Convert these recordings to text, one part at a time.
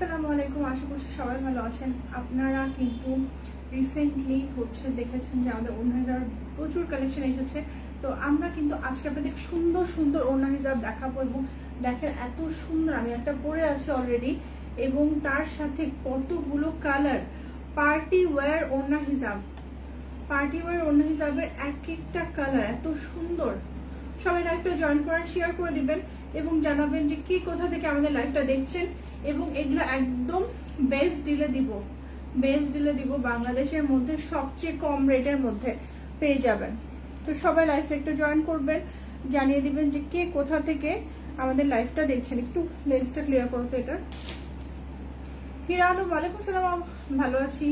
আসসালামু আলাইকুম, আশা করছি সবাই ভালো আছেন। আপনারা কিন্তু রিসেন্টলি হচ্ছে দেখেছেন যে আমাদের হিজাব প্রচুর কালেকশন এসেছে। তো আমরা কিন্তু আজকে আপনাদের সুন্দর সুন্দর ওড়না হিজাব দেখাবো এবং দেখেন এত সুন্দর, আমি একটা পরে আছি অলরেডি এবং তার সাথে কতগুলো কালার পার্টি ওয়্যার ওড়না হিজাব। পার্টি ওয়্যার ওড়না হিজাবের এক একটা কালার এত সুন্দর। সবাই লাইভটা জয়েন করেন শেয়ার করে দিবেন এবং জানাবেন যে কি কোথা থেকে আমাদের লাইভটা দেখছেন এবং এগুলো একদম বেস্ট ডিলে দিব। বেস্ট ডিলে দিব বাংলাদেশের মধ্যে সবচেয়ে কম রেটের মধ্যে পেয়ে যাবেন। তো সবাই লাইভটা একটু জয়েন করবেন, জানিয়ে দিবেন যে কে কোথা থেকে আমাদের লাইভটা দেখছেন। একটু লেন্সটা ক্লিয়ার করতো এটা। হিরা আলম, ওয়ালাইকুম সালাম ভালো আছি।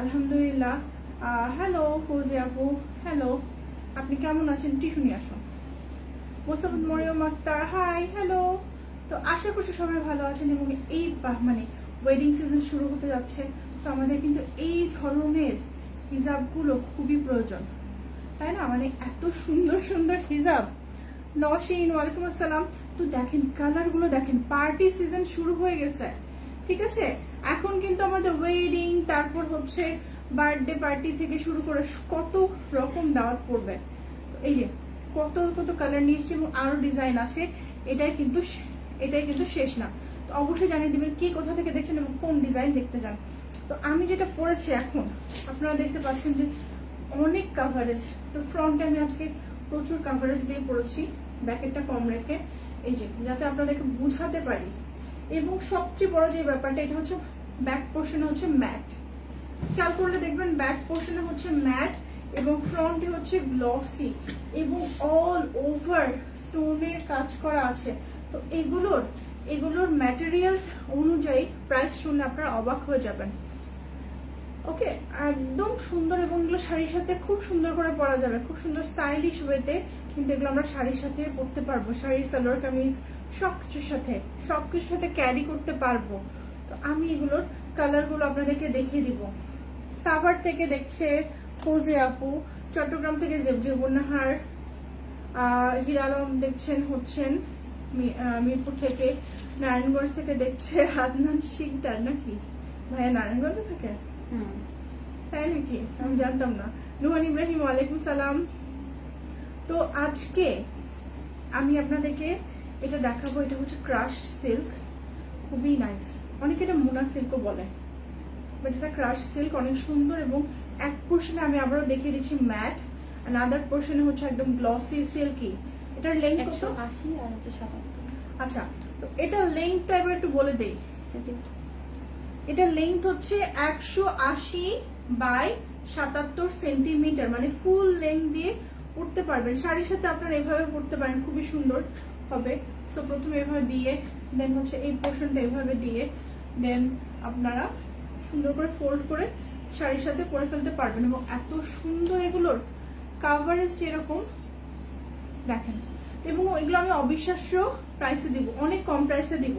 আলহামদুলিল্লাহ। হ্যালো ফৌজি আপু হ্যালো আপনি কেমন আছেন? নিয়ে আসুন। মোসাফুদ মরিয়ম আক্তার হাই হ্যালো তো আশা করছি সবাই ভালো আছেন এবং এই মানে ওয়েডিং সিজন শুরু হতে যাচ্ছে। তো আমাদের কিন্তু এই ধরনের হিজাবগুলো খুবই প্রয়োজন। তাই না? মানে এত সুন্দর সুন্দর হিজাব। নশিন ওয়ালাইকুম আসসালাম। তো দেখেন, কালারগুলো দেখেন পার্টি সিজন শুরু হয়ে গেছে। ঠিক আছে? এখন কিন্তু আমাদের ওয়েডিং তারপর হচ্ছে বার্থডে পার্টি থেকে শুরু করে কত রকম দাওয়াত পড়বে। এই যে কত কত কালার নিয়েছি এবং আরও ডিজাইন আছে, এটাই কিন্তু এটাই কিন্তু শেষ না। তো অবশ্যই জানিয়ে দেবেন কি কোথা থেকে দেখছেন এবং কোন ডিজাইন দেখতে চান। তো আমি যেটা পরেছি এখন, আপনারা দেখতে পাচ্ছেন যে অনেক কাভারেজ তো ফ্রন্টে আমি আজকে প্রচুর কাভারেজ দিয়ে পড়েছি, ব্যাকেটটা কম রেখে। এই যে, যাতে আপনাদেরকে বুঝাতে পারি। এবং সবচেয়ে বড় যে ব্যাপারটা, এটা হচ্ছে ব্যাক পোর্শনে হচ্ছে ম্যাট খেয়াল করলে দেখবেন ব্যাক পোর্শনে হচ্ছে ম্যাট এবং ফ্রন্টে হচ্ছে গ্লসি এবং অল ওভার স্টোনের কাজ করা আছে। তো এগুলোর এগুলোর ম্যাটেরিয়াল অনুযায়ী প্রাইস শুনলে আপনারা অবাক হয়ে যাবেন। ওকে, একদম সুন্দর এবং এগুলো শাড়ির সাথে খুব সুন্দর করে পরা যাবে। খুব সুন্দর স্টাইলিশ ওয়েতে কিন্তু এগুলো আমরা শাড়ির সাথে পরতে পারব। শাড়ি সালোয়ার কামিজ সব কিছুর সাথে সব কিছুর সাথে ক্যারি করতে পারব। তো আমি এগুলোর কালারগুলো আপনাদেরকে দেখিয়ে দিব। সাভার থেকে দেখছে ফৌজে আপু চট্টগ্রাম থেকে জেবনাহার হিরা আলম দেখছেন হচ্ছেন মিরপুর থেকে নারায়ণগঞ্জ থেকে দেখছে আদনান শিকদার নাকি? ভাইয়া নারায়ণগঞ্জে থাকে? তাই নাকি? আমি জানতাম না। নুহান ইব্রাহিম ওয়ালাইকুম সালাম। তো আজকে আমি আপনাদেরকে এটা দেখাবো এটা হচ্ছে ক্রাশ সিল্ক। খুবই নাইস অনেকে এটা মুনা সিল্কও বলে। বাট এটা ক্রাশ সিল্ক অনেক সুন্দর এবং এক পোর্শনে আমি আবারও দেখিয়ে দিচ্ছি ম্যাট আর আদার পোর্শনে হচ্ছে একদম গ্লসি সিল্কি এটার লেন্থ কত? আর হচ্ছে আচ্ছা তো এটার লেন্থটা এবার একটু বলে দেই। এটা লেন্থ হচ্ছে একশো আশি বাই সাতাত্তর সেন্টিমিটার মানে ফুল লেন্থ দিয়ে পড়তে পারবেন। শাড়ির সাথে আপনারা এভাবে পড়তে পারেন খুবই সুন্দর হবে। সো প্রথমে এভাবে দিয়ে দেন হচ্ছে এই পোর্শনটা এভাবে দিয়ে দেন আপনারা সুন্দর করে ফোল্ড করে শাড়ির সাথে পরে ফেলতে পারবেন এবং এত সুন্দর এগুলোর কাভারেজ যেরকম, দেখেন। এবং এগুলো আমি অবিশ্বাস্য প্রাইসে দিব, অনেক কম প্রাইসে দিব।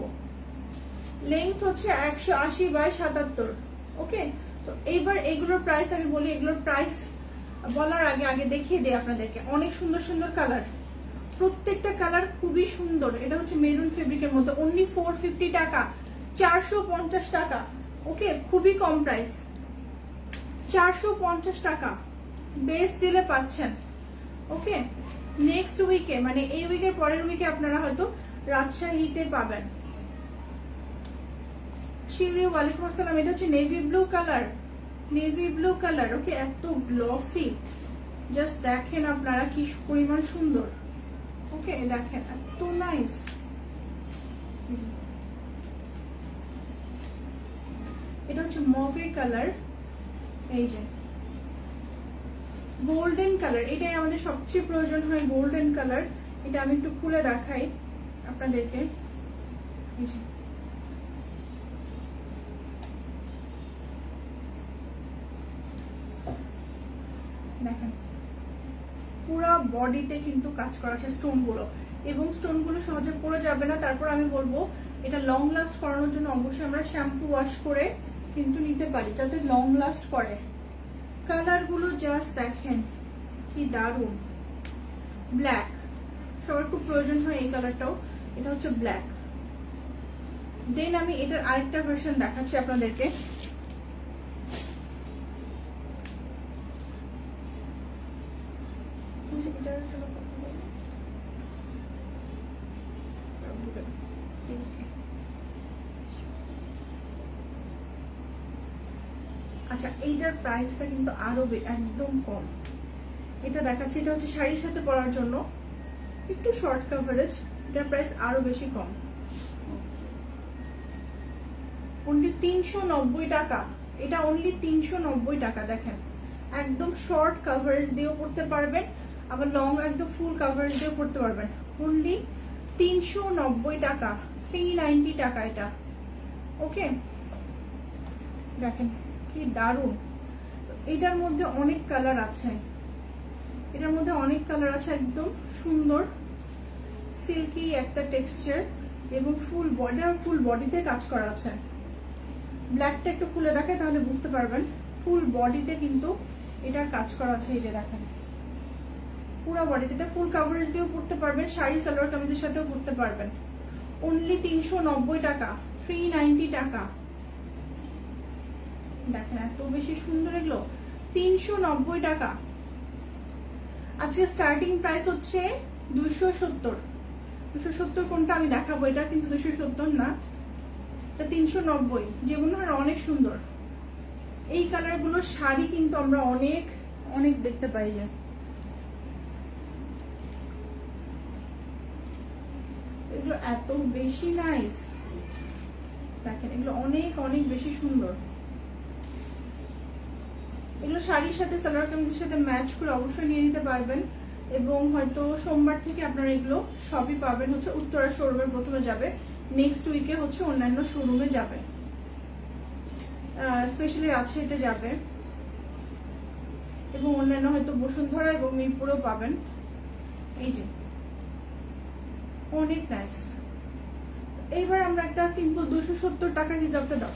লেন্থ হচ্ছে একশো আশি বাই সাতাত্তর ওকে তো এইবার এগুলোর প্রাইস আমি বলি এগুলোর প্রাইস বলার আগে আগে দেখিয়ে দিই আপনাদেরকে। অনেক সুন্দর সুন্দর কালার প্রত্যেকটা কালার খুবই সুন্দর। এটা হচ্ছে মেরুন ফেব্রিকের মধ্যে। অনলি ফোর ফিফটি টাকা, চারশো পঞ্চাশ টাকা। ওকে, খুবই কম প্রাইস চারশো পঞ্চাশ টাকা। বেস্ট ডিলে পাচ্ছেন। ওকে নেক্সট উইকে মানে এই উইকের পরের উইকে আপনারা হয়তো রাজশাহীতে পাবেন। শিউরি ওয়ালাইকুম আসসালাম, এটা হচ্ছে navy blue colour navy blue colour okay, এত গ্লসি জাস্ট দেখেন আপনারা কি পরিমাণ সুন্দর। ওকে, দেখেন, এত নাইস এটা হচ্ছে মভি কালার। এই যে। গোল্ডেন কালার, এটাই আমাদের সবচেয়ে প্রয়োজন হয় গোল্ডেন কালার। এটা আমি একটু খুলে দেখাই আপনাদেরকে। এই যে। দেখেন, পুরো বডিতে কিন্তু কাজ করা আছে স্টোনগুলো। এবং স্টোনগুলো সহজে পড়ে যাবে না। তারপর আমি বলব, এটা লং লাস্ট করানোর জন্য অবশ্যই আমরা শ্যাম্পু ওয়াশ করে কিন্তু নিতে পারি যাতে লং লাস্ট করে। কালারগুলো জাস্ট দেখেন কি দারুণ। ব্ল্যাক সবার খুব প্রয়োজন হয় এই কালারটাও এটা হচ্ছে ব্ল্যাক দেন আমি এটার আরেকটা ভার্সন দেখাচ্ছি আপনাদেরকে। বলছি, এটার জন্য কত বলব? আচ্ছা এইটার প্রাইসটা কিন্তু আরও বে- একদম কম। এটা দেখাচ্ছে, এটা হচ্ছে শাড়ির সাথে পরার জন্য একটু শর্ট কাভারেজ এটার প্রাইস আরও বেশি কম। অনলি তিনশো নব্বই টাকা। এটা অনলি তিনশো নব্বই টাকা, দেখেন। একদম শর্ট কাভারেজ দিয়েও পড়তে পারবেন, আবার লং একদম ফুল কাভারেজ দিয়েও পড়তে পারবেন। অনলি তিনশো নব্বই টাকা থ্রি টাকা এটা। ওকে দেখেন। কি? দারুণ। এটার মধ্যে অনেক কালার আছে। এটার মধ্যে অনেক কালার আছে, একদম সুন্দর সিল্কি একটা টেক্সচার এবং ফুল বডি আর ফুল বডিতে কাজ করা আছে। ব্ল্যাকটা একটু খুলে দেখে তাহলে বুঝতে পারবেন। ফুল বডিতে কিন্তু এটার কাজ করা আছে, এই যে দেখেন। পুরো বডিতে এটা ফুল কাভারেজ দিয়েও পড়তে পারবেন, শাড়ি, সালোয়ার, কামিজের সাথেও পড়তে পারবেন। অনলি তিনশো নব্বই টাকা থ্রি টাকা। দেখেন এত বেশি সুন্দর এগুলো। তিনশো নব্বই টাকা। আজকে স্টার্টিং প্রাইস হচ্ছে দুশো সত্তর। দুশো সত্তর কোনটা আমি দেখাবো? এটা কিন্তু দুশো সত্তর না। এটা তিনশো নব্বই। যেগুলো আর অনেক সুন্দর। এই কালারগুলোর শাড়ি কিন্তু আমরা অনেক অনেক দেখতে পাই যে। এগুলো এত বেশি নাইস দেখেন, এগুলো অনেক অনেক বেশি সুন্দর। এগুলো শাড়ির সাথে, সালোয়ার কামিজের সাথে ম্যাচ করে অবশ্যই নিয়ে নিতে পারবেন। এবং হয়তো সোমবার থেকে আপনারা এগুলো সবই পাবেন। হচ্ছে উত্তরা শোরুমে প্রথমে যাবে নেক্সট উইকে হচ্ছে অন্যান্য শোরুমে যাবে। স্পেশালি রাজশাহীতে যাবে। এবং অন্যান্য হয়তো বসুন্ধরা এবং মিরপুরেও পাবেন। এই যে, অনেক নাইস এইবার আমরা একটা সিম্পল দুশো সত্তর টাকার রিজার্ভটা দাও।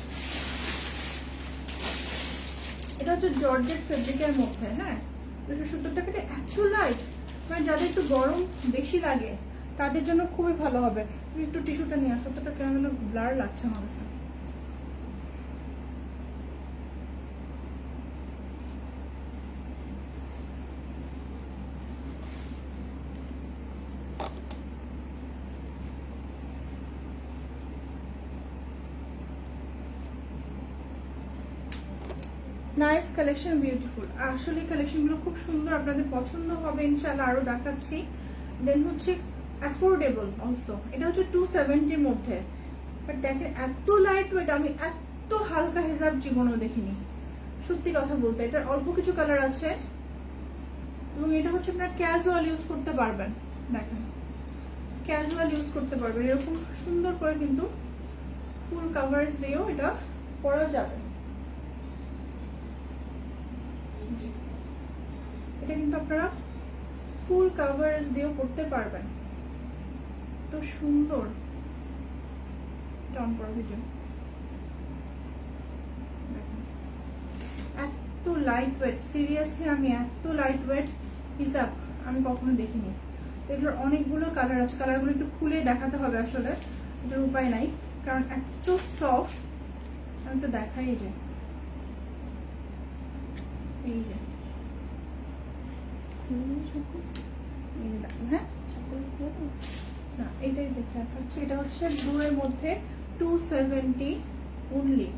এটা হচ্ছে জর্জেট ফেব্রিকের মধ্যে হ্যাঁ? দুশো সত্তর টাকাটা এত লাইট মানে যাদের একটু গরম বেশি লাগে, তাদের জন্য খুবই ভালো হবে। তুমি একটু টিস্যুটা নিয়ে আসো তো কেন যেন ব্লার লাগছে আমার কাছে। নাইস কালেকশন বিউটিফুল আসলে কালেকশনগুলো খুব সুন্দর আপনাদের পছন্দ হবে, ইনশাআল্লাহ আরও দেখাচ্ছি। দেন হচ্ছে অ্যাফোর্ডেবল অলসো এটা হচ্ছে টু সেভেন্টির মধ্যে। বাট দেখেন, এত লাইট ওয়েট আমি এত হালকা হিসাব জীবনেও দেখিনি। সত্যি কথা বলতে, এটার অল্প কিছু কালার আছে। এবং এটা হচ্ছে আপনার ক্যাজুয়াল ইউজ করতে পারবেন। দেখেন ক্যাজুয়াল ইউজ করতে পারবেন। এরকম সুন্দর করে কিন্তু ফুল কাভারেজ দিয়েও এটা পরা যাবে। এটা কিন্তু আপনারা ফুল কাভারেজ দিয়েও করতে পারবেন। তো সুন্দর। ডাউন করা ভিডিও এত লাইট ওয়েট সিরিয়াসলি আমি এত লাইট ওয়েট হিসাব আমি কখনো দেখিনি। তো এগুলোর অনেকগুলো কালার আছে। কালারগুলো একটু খুলে দেখাতে হবে আসলে। এটার উপায় নাই। কারণ এত সফট আমি তো দেখাই যে। এই যে। হ্যাঁ এটাই দেখে হচ্ছে এটা হচ্ছে ব্লু এর মধ্যে টু সেভেন্টি অনলি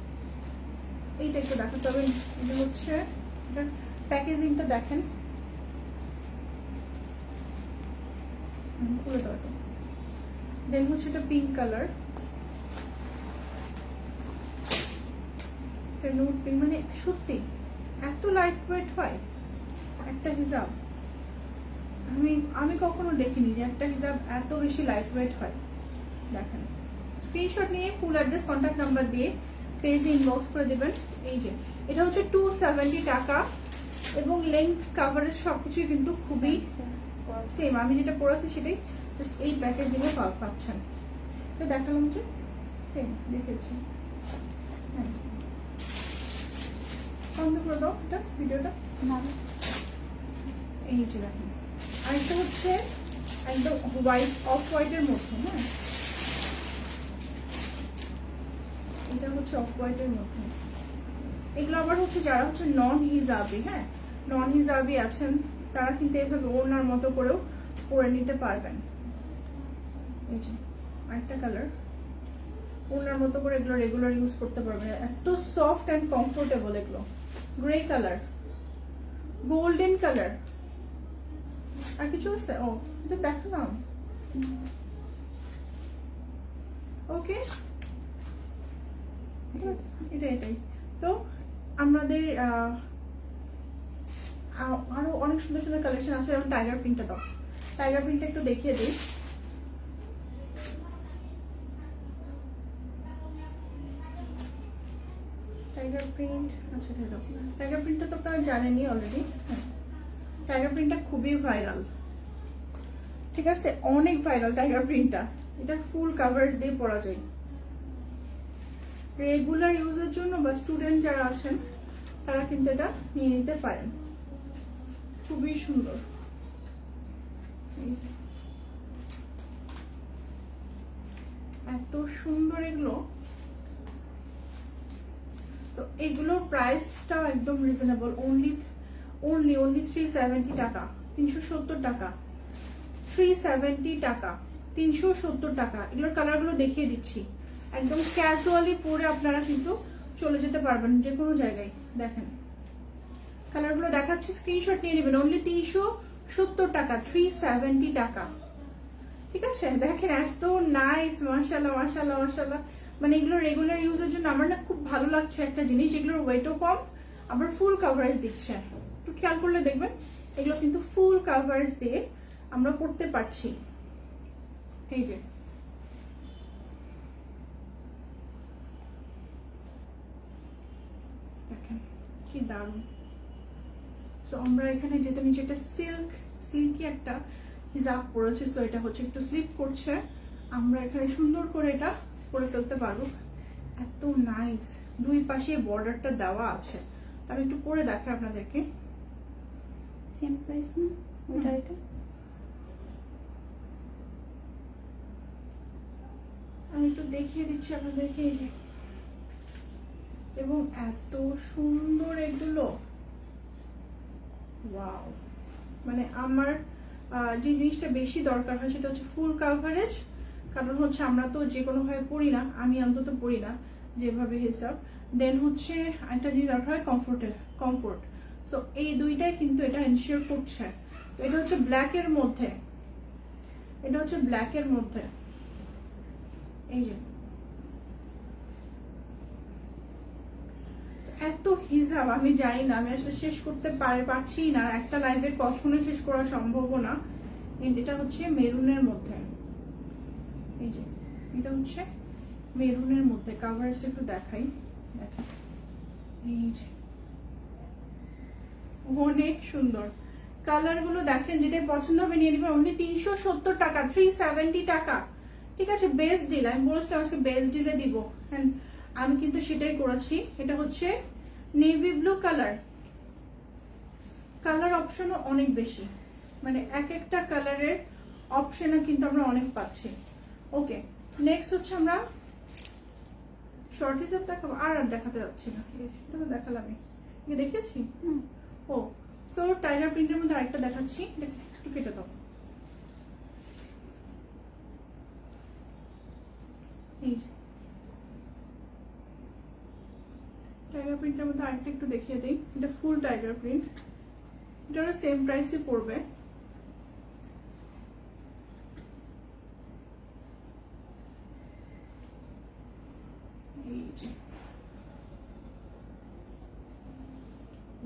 একটু এটা হচ্ছে প্যাকেজিংটা দেখেন দেওয়া দেন হচ্ছে এটা পিঙ্ক কালার নুট পিঙ্ক মানে সত্যি এত লাইট ওয়েট হয় একটা হিসাব আমি আমি কখনো দেখিনি যে একটা হিসাব এত বেশি লাইট ওয়েট হয়। দেখেন। স্ক্রিনশট নিয়ে ফুল অ্যাড্রেস কন্ট্যাক্ট নাম্বার দিয়ে পেজে ইনবক্স করে দেবেন। এই যে এটা হচ্ছে টু সেভেন্টি টাকা এবং লেন্থ কাভারেজ সবকিছুই কিন্তু খুবই সেম আমি যেটা পড়েছি সেটাই জাস্ট এই প্যাকেজিংয়ে পাচ্ছেন। তো দেখালাম যে সেম দেখেছি। হ্যাঁ। বন্ধ করে দাও এটা ভিডিওটা এই যে দেখেন। আরেকটা হচ্ছে একদম হোয়াইট অফ হোয়াইটের মধ্যে হ্যাঁ? এটা হচ্ছে অফ হোয়াইটের মধ্যে। এগুলো আবার হচ্ছে যারা হচ্ছে নন হিজাবি হ্যাঁ? নন হিজাবি আছেন, তারা কিন্তু এভাবে ওনার মতো করেও পরে নিতে পারবেন। এই যে, আরেকটা কালার ওনার মতো করে এগুলো রেগুলার ইউজ করতে পারবেন। এত সফট অ্যান্ড কমফোর্টেবল এগুলো। গ্রে কালার গোল্ডেন কালার আর কিছু আছে ও এটা দেখালাম ওকে এটা এটাই তো আমাদের আহ, আ- আরও অনেক সুন্দর সুন্দর কালেকশন আছে যেমন টাইগার প্রিন্টটা দাও। টাইগার প্রিন্টটা একটু দেখিয়ে দিই। টাইগার প্রিন্ট আচ্ছা টাইগার প্রিন্টটা তো আপনারা জানেনই অলরেডি টাইগার প্রিন্টটা খুবই ভাইরাল ঠিক আছে? অনেক ভাইরাল টাইগার প্রিন্টটা এটা ফুল কাভারেজ দিয়ে পরা যায়। রেগুলার ইউজের জন্য বা স্টুডেন্ট যারা আছেন, তারা কিন্তু এটা নিয়ে নিতে পারেন। খুবই সুন্দর। এত সুন্দর এগুলো। তো এগুলোর প্রাইসটাও একদম reasonable only only only three seventy টাকা, তিনশো সত্তর টাকা। থ্রি সেভেন্টি টাকা, তিনশো সত্তর টাকা। এগুলোর কালারগুলো দেখিয়ে দিচ্ছি। একদম ক্যাজুয়ালি পরে আপনারা কিন্তু চলে যেতে পারবেন যে কোনো জায়গায়। দেখেন। কালারগুলো দেখাচ্ছি স্ক্রিনশট নিয়ে নেবেন। অনলি তিনশো সত্তর টাকা থ্রি সেভেন্টি টাকা। ঠিক আছে? দেখেন, এত নাইস মাশাল্লাহ মাশাল্লাহ মাশাল্লাহ মানে এগুলো রেগুলার ইউজের জন্য আমার না খুব ভালো লাগছে একটা জিনিস, যেগুলোর ওয়েটও কম, আবার ফুল কাভারেজ দিচ্ছে। খেয়াল করলে দেখবেন, এগুলো কিন্তু ফুল কাভারেজ দিয়ে আমরা পড়তে পারছি। এই যে। দেখেন, কি দারুণ। সো আমরা এখানে যেহেতু নিচে একটা সিল্ক সিল্কি একটা হিজাব পরেছে সো এটা হচ্ছে একটু স্লিপ করছে। আমরা এখানে সুন্দর করে এটা করে ফেলতে পারব। এত নাইস দুই পাশে বর্ডারটা দেওয়া আছে। তো আমি একটু পরে দেখাই আপনাদেরকে। সেম প্রাইস না হুম। এটা আমি একটু দেখিয়ে দিচ্ছি আপনাদেরকে এই যে। এবং এত সুন্দর এগুলো। ওয়াও। মানে আমার যে জিনিসটা বেশি দরকার হয় সেটা হচ্ছে ফুল কাভারেজ কারণ হচ্ছে আমরা তো যে কোনোভাবে পড়ি না আমি অন্তত পড়ি না যেভাবে হিসাব। দেন হচ্ছে একটা জিনিস দরকার হয় কমফোর্টের কমফোর্ট সো এই দুইটাই কিন্তু এটা এনশিওর করছে। এটা হচ্ছে ব্ল্যাকের মধ্যে। এটা হচ্ছে ব্ল্যাকের মধ্যে। এই যে। এত হিসাব, আমি জানি না, আমি আসলে শেষ করতে পারে, পারছি না। একটা লাইভে কখনোই শেষ করা সম্ভব না। এটা হচ্ছে মেরুনের মধ্যে। এই যে। এটা হচ্ছে মেরুনের মধ্যে। কাভারেজটা একটু দেখাই। দেখেন। এই যে। অনেক সুন্দর। কালারগুলো দেখেন যেটা পছন্দ হবে নিয়ে নেবেন। অনলি তিনশো সত্তর টাকা থ্রি সেভেন্টি টাকা। ঠিক আছে বেস্ট ডিল আমি বলেছিলাম আজকে বেস্ট ডিলে দিব। And আমি কিন্তু সেটাই করেছি। এটা হচ্ছে নেভি ব্লু কালার কালার অপশনও অনেক বেশি। মানে এক একটা কালারের অপশনও কিন্তু আমরা অনেক পাচ্ছি। ওকে নেক্সট হচ্ছে আমরা শর্ট হিসাব দেখাবো। আর আর দেখাতে যাচ্ছি না। এটা তো দেখালামই দেখেছি? হুম। ও সো টাইগার প্রিন্টের মধ্যে আরেকটা দেখাচ্ছি। একটু কেটে দাও। টাইগার প্রিন্টের মধ্যে আরেকটা একটু দেখিয়ে দিই। এটা ফুল টাইগার প্রিন্ট এটা সেম প্রাইসে পড়বে এই যে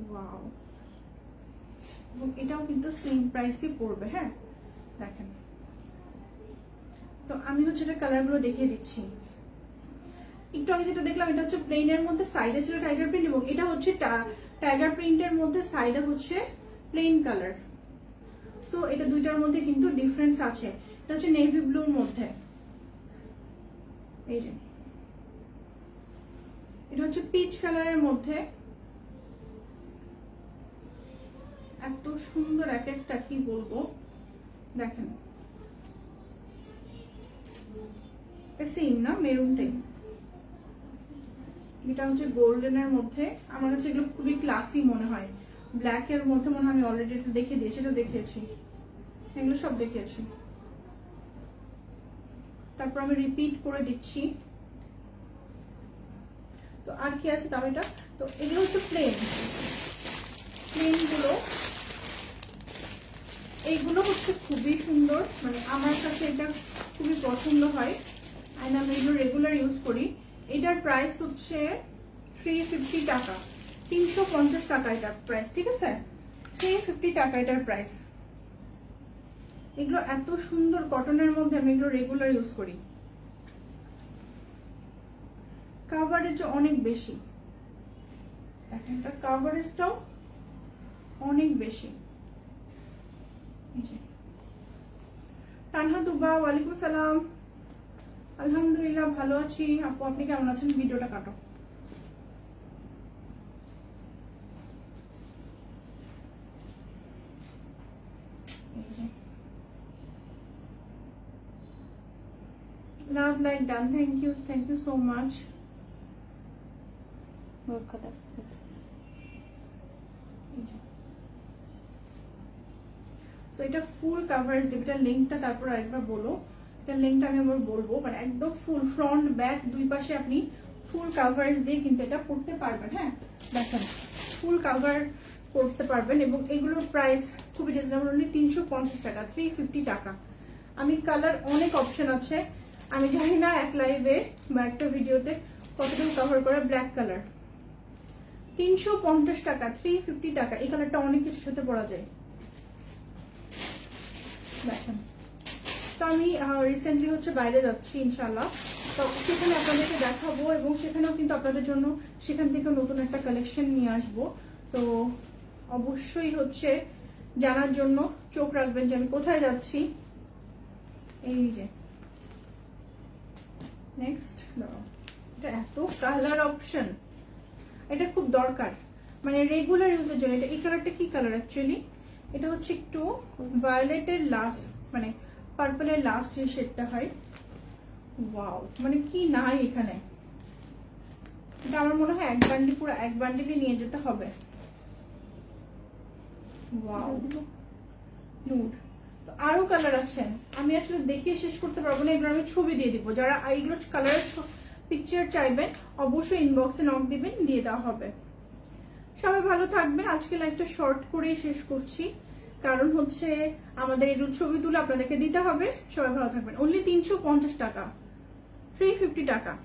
ওয়াও এবং এটাও কিন্তু সেম প্রাইসই পড়বে হ্যাঁ? দেখেন। তো আমি হচ্ছে এটা কালারগুলো দেখিয়ে দিচ্ছি। একটু আগে যেটা দেখলাম, এটা হচ্ছে প্লেনের মধ্যে সাইডে ছিল টাইগার প্রিন্ট এবং এটা হচ্ছে টাইগার প্রিন্টের মধ্যে সাইডে হচ্ছে প্লেন কালার সো এটা দুইটার মধ্যে কিন্তু ডিফারেন্স আছে। এটা হচ্ছে নেভি ব্লুর মধ্যে। এই যে। এটা হচ্ছে পিচ কালারের মধ্যে এত সুন্দর এক একটা কি বলব? দেখেন। সেম না? মেরুনটাই এটা হচ্ছে গোল্ডেনের মধ্যে। আমার কাছে এগুলো খুবই ক্লাসি মনে হয়। ব্ল্যাকের মধ্যে মনে হয় আমি অলরেডি এটা দেখে দিয়েছি এটা দেখিয়েছি। এগুলো সব দেখিয়েছি। তারপর আমি রিপিট করে দিচ্ছি। তো আর কি আছে দাম এটা তো এগুলো হচ্ছে প্লেন প্লেনগুলো এইগুলো হচ্ছে খুবই সুন্দর। মানে আমার কাছে এটা খুবই পছন্দ হয়। অ্যান্ড আমি এগুলো রেগুলার ইউজ করি। এটার প্রাইস হচ্ছে থ্রি ফিফটি টাকা। তিনশো পঞ্চাশ টাকা এটার প্রাইস ঠিক আছে? থ্রি ফিফটি টাকা এটার প্রাইস এগুলো এত সুন্দর কটনের মধ্যে আমি এগুলো রেগুলার ইউজ করি। কাভারেজ অনেক বেশি। দেখেন কাভারেজটাও অনেক বেশি। তানহা দুবা ওয়ালাইকুম সালাম। আলহামদুলিল্লাহ ভালো আছি। আপু আপনি কেমন আছেন? ভিডিওটা কাটো। like done. Thank you. Thank you so much. ওর কথা সো এটা ফুল কাভারেজ দেবে। এটা লিঙ্কটা তারপর আরেকবার বলো। এটা লিঙ্কটা আমি আবার বলব মানে একদম ফুল ফ্রন্ট ব্যাক দুই পাশে আপনি ফুল কাভারেজ দিয়ে কিন্তু এটা পড়তে পারবেন হ্যাঁ? দেখেন ফুল কাভার করতে পারবেন এবং এগুলোর প্রাইস খুবই রিজনেবল অনলি তিনশো পঞ্চাশ টাকা থ্রি টাকা। আমি কালার অনেক অপশন আছে। আমি জানি না এক লাইভে বা একটা ভিডিওতে কতটুকু কভার করে ব্ল্যাক কালার তিনশো পঞ্চাশ টাকা থ্রি টাকা, এই কালারটা অনেক কিছুর সাথে পরা যায়। দেখেন তো আমি রিসেন্টলি হচ্ছে বাইরে যাচ্ছি ইনশাল্লাহ তো সেখানে আপনাদেরকে দেখাবো এবং সেখানেও কিন্তু আপনাদের জন্য সেখান থেকে নতুন একটা কালেকশন নিয়ে আসব। তো অবশ্যই হচ্ছে জানার জন্য চোখ রাখবেন যে আমি কোথায় যাচ্ছি। এই যে। নেক্সট এটা এত কালার অপশন এটা খুব দরকার। মানে রেগুলার ইউজের জন্য। এটা এই কালারটা কি কালার অ্যাকচুয়ালি এটা হচ্ছে একটু ভায়োলেটের লাস্ট মানে পার্পলের লাস্ট যে শেডটা হয়। ওয়াও মানে কি নাই এখানে? এটা আমার মনে হয় এক বান্ডি পুরো এক বান্ডিলে নিয়ে যেতে হবে। ওয়াও নুড তো আরও কালার আছে। আমি আসলে দেখিয়ে শেষ করতে পারব না, এগুলো আমি ছবি দিয়ে দিব। যারা এইগুলো কালারের পিকচার চাইবেন, অবশ্যই ইনবক্সে নক দিবেন, দিয়ে দেওয়া হবে। সবাই ভালো থাকবেন। আজকে লাইভটা শর্ট করেই শেষ করছি। কারণ হচ্ছে আমাদের এই ছবি তুলে আপনাদেরকে দিতে হবে। সবাই ভালো থাকবেন। অনলি তিনশো পঞ্চাশ টাকা। থ্রি ফিফটি টাকা।